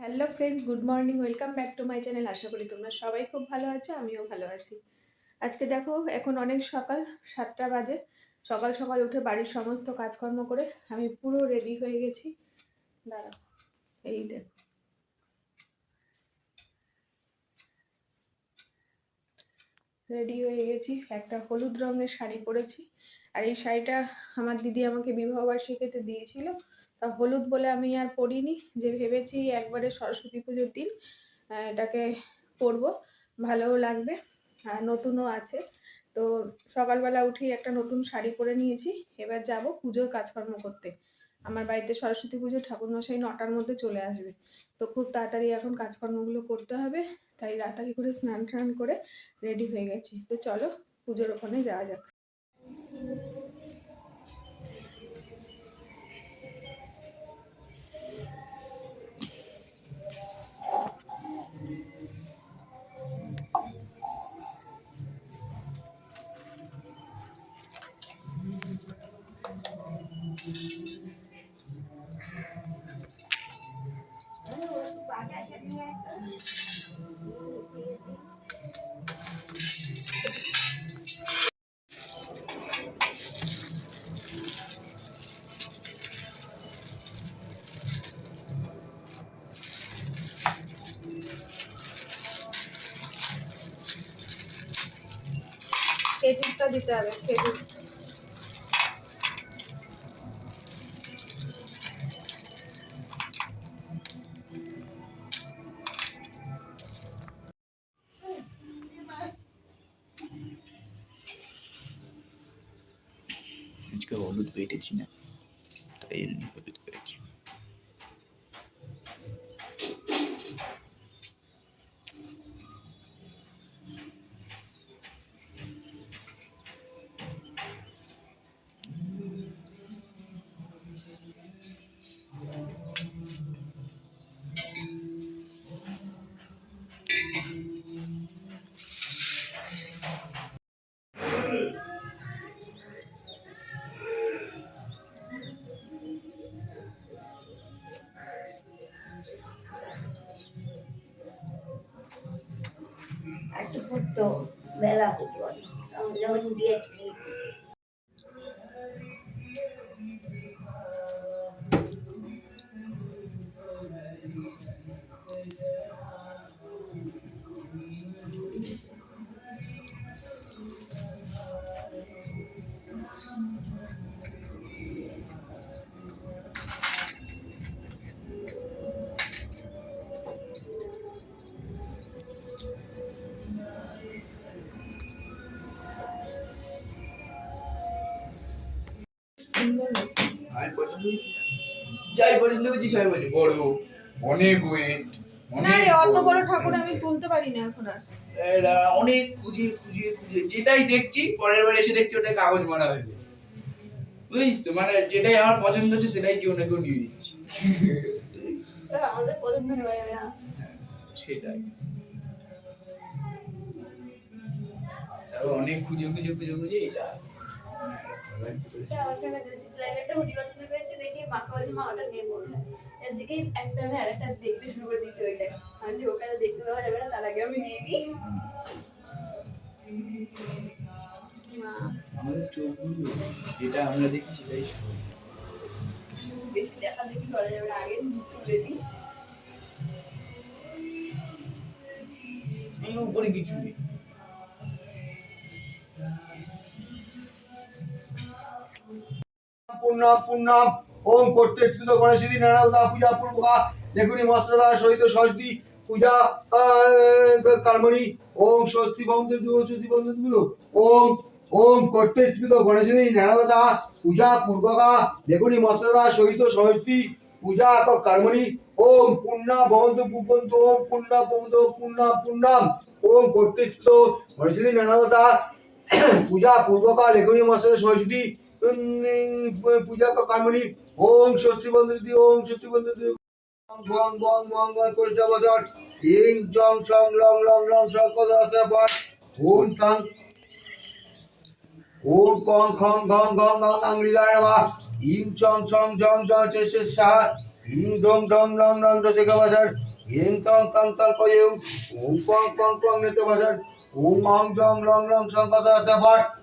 Hello friends good morning welcome back to my channel আশা করি তোমরা সবাই খুব ভালো আছো, আমিও ভালো আছি। আজকে দেখো, এখন অনেক সকাল, সাতটা বাজে। সকাল সকাল উঠে বাড়ির সমস্ত কাজকর্ম করে আমি পুরো রেডি হয়ে গেছি। দাঁড়াও, এই দেখো। রেডি হয়ে গেছি, একটা হলুদ রঙের শাড়ি পরেছি। আর এই শাড়িটা আমার দিদি আমাকে বিবাহবার্ষিকীতে দিয়েছিল। তা হলুদ বলে আমি আর পরিনি যে ভেবেছি একবারে সরস্বতী পুজোর দিন এটাকে পরব, ভালোও লাগবে, আর নতুনও আছে। তো সকালবেলা উঠেই একটা নতুন শাড়ি পরে নিয়েছি, এবার যাব পুজোর কাজকর্ম করতে। আমার বাড়িতে সরস্বতী পুজো ঠাকুরমশাই নটার মধ্যে চলে আসবে। তো খুব তাড়াতাড়ি এখন কাজকর্মগুলো করতে হবে, তাই তাড়াতাড়ি করে স্নান টান করে রেডি হয়ে গেছি। তো চলো পুজোর ওখানে যাওয়া যাক। খেজুরটা দিতে হবে খেজুর আজকে হলুদ পেটেছি না তাই এমনি হলুদ esto me da futuro. No. যাই পছন্দ করছি সবাই বলছে বড় অনেক ওয়েট না রে অত বড় ঠাকুর আমি তুলতে পারি না এখন আর। অনেক খুঁজে খুঁজে খুঁজে যেটাই দেখছি পরের বার এসে দেখছি ওটা কাগজ মারা হয়ে গেছে। বুঝিস তো মানে যেটাই আমার পছন্দ হচ্ছে সেটাই কেউ না কেউ নিয়ে নিচ্ছে। আমাদের পছন্দ হয়ে না হ্যাঁ, সেটাই। তারপর অনেক খুঁজে খুঁজে খুঁজে খুঁজে এটা। দেখতে শুরু করে দিয়েছি ওইটা আমি ওখানে দেখতে দেওয়া যাবে না তার আগে আমি নিয়ে নিই আমাদের চোখগুলো, যেটা আমরা দেখি সেটাই বেশি দেখা দেখি করা যাবে আগে তুলে দিই উপরে কিছু নেই। পূর্ণাম পূর্ণাম ওম করতে স্মৃত গণেশী নারায়ণদা পূজা পূর্বকা। দেখুনি মস্ত্রদা সহিত সরস্বতী পূজা কর্মণি ওম স্বস্তি বন্ধু ওম স্বস্তি বন্ধু ওম ওম করতে স্মৃত গণেশী নারায়ণদা পূজা পূর্বকা। দেখুনি মস্ত্রদা সহিত সরস্বতী পূজা কর্মণি ওম পূর্ণা ভবন্তু পুবন্তু ওম পূর্ণা ভবন্তু পূর্ণা পূর্ণাম ওম করতে স্মৃত গণেশী নারায়ণদা পূজা পূর্বকা। লেখনী মস্ত্রদা সরস্বতী পূজা কর্মণি ওম স্বস্তি বন্ধুদি ওম স্বস্তি বন্ধুদি বং বং বং বং কৃষ্ণ বচন ইং চং চং লং লং লং, সং কদ আছে বট ওম, সাং। ওম, কং, খং গং গং গং আংরিদায় নমঃ ইং, চং চং, জং জং, চে চে, সা। ইং ডং ডং ডং ডং দশে গবসর ইং কং কং কং কয়েউ ওম, কং কং কং নেতে বাজার। ওম মং জং, লং লং সংকতা সাফার হ্যাঁ ওম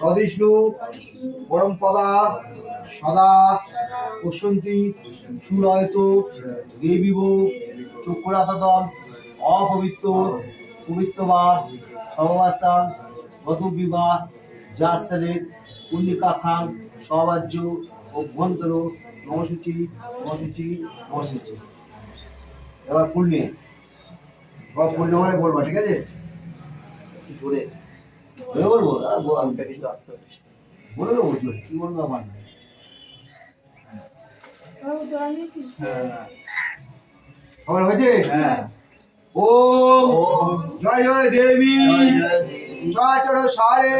তদিষ্ণু পরম পদা সদা পশ্যন্তি সুলয়ত দেবীব চক্ষুরাতদম অপবিত্র পবিত্র বা সমবাস্তান বধু বিবাহ যাস্তারে পুণ্যিকাক্ষাং সবাজ্য অভ্যন্তর নমসূচি নমসূচি নমসূচি এবার ফুল নিয়ে সব ফুল নেওয়ারে বলবা ঠিক আছে? একটু জোরে। জোরে বলব? আর বল হালকা কিছু আসতে হবে। বলে দেবো জোরে। কি বলব আমার? জল খবর হয়েছে? হ্যাঁ। ও জয় জয় দেবী। জয় চর সারে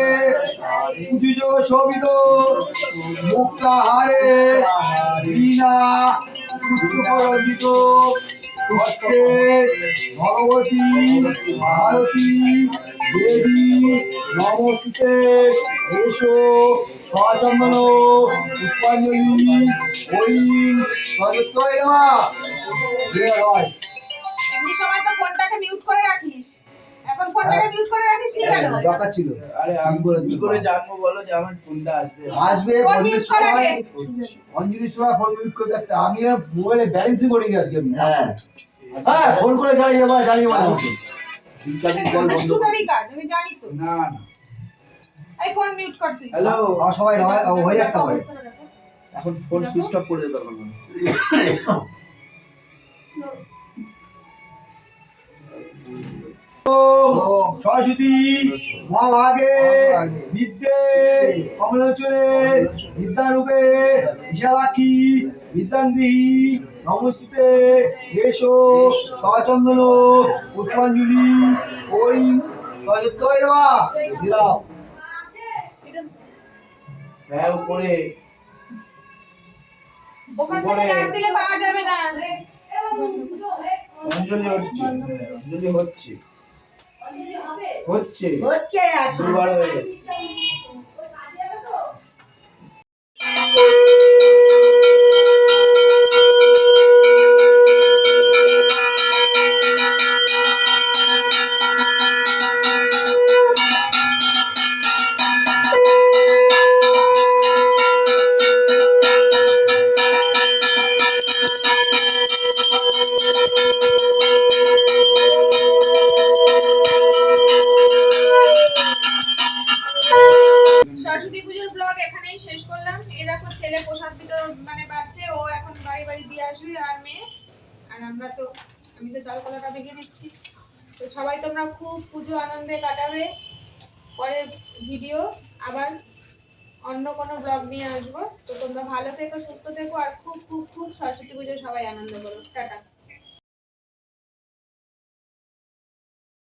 পুজো শোভিত, মুক্তা হারে বীণা পুষ্পরঞ্জিত হস্তে ভগবতী ভারতী দেবী নমস্তে। এসো সচন্দন পুষ্পাঞ্জলি ঐম সযত্তয় নমঃ। জয় হয় সময় তো ফোনটাকে মিউট করে রাখিস। এখন ফোনটাকে মিউট করে রাখিস কি কেন? দরকার ছিল। আরে আমি বলে কি করে জানব বলো যে আমার ফোনটা আসবে। আসবে কর। সময় ফোন মিউট করে দেখতে আমি মোবাইলে ব্যালেন্সই করিনি আজকে। হ্যাঁ। হ্যাঁ ফোন করে জানি এবার জানি মানে ওকে দুষ্টুটারই কাজ আমি জানি তো। না না। এই ফোন মিউট কর তুই। হ্যালো সবাই হয়ে যাচ্ছে পারে এখন ফোন সুইচ অফ করে দিতে পারব সরস্বতী মহাভাগে বিদ্যে কমলোচনে বিদ্যারূপে বিশালাক্ষী বিদ্যান্দিহি নমস্তুতে এসো সচন্দন পুষ্পাঞ্জলি ওই সযত্তয় হ্যাঁ উপরে। ওখান থেকে ডাক দিলে পাওয়া যাবে না। অঞ্জলি হচ্ছে। অঞ্জলি হচ্ছে। হচ্ছে। হচ্ছে দুবার হয়ে গেছে। আমি চাল কলাটা ভেঙে নিচ্ছি। তো সবাই তোমরা খুব পুজো আনন্দে কাটাবে। পরের ভিডিও আবার অন্য কোনো ব্লগ নিয়ে আসব। তো তোমরা ভালো থেকো, সুস্থ থেকো, আর খুব খুব খুব সরস্বতী পুজোয় সবাই আনন্দ করো। টাটা।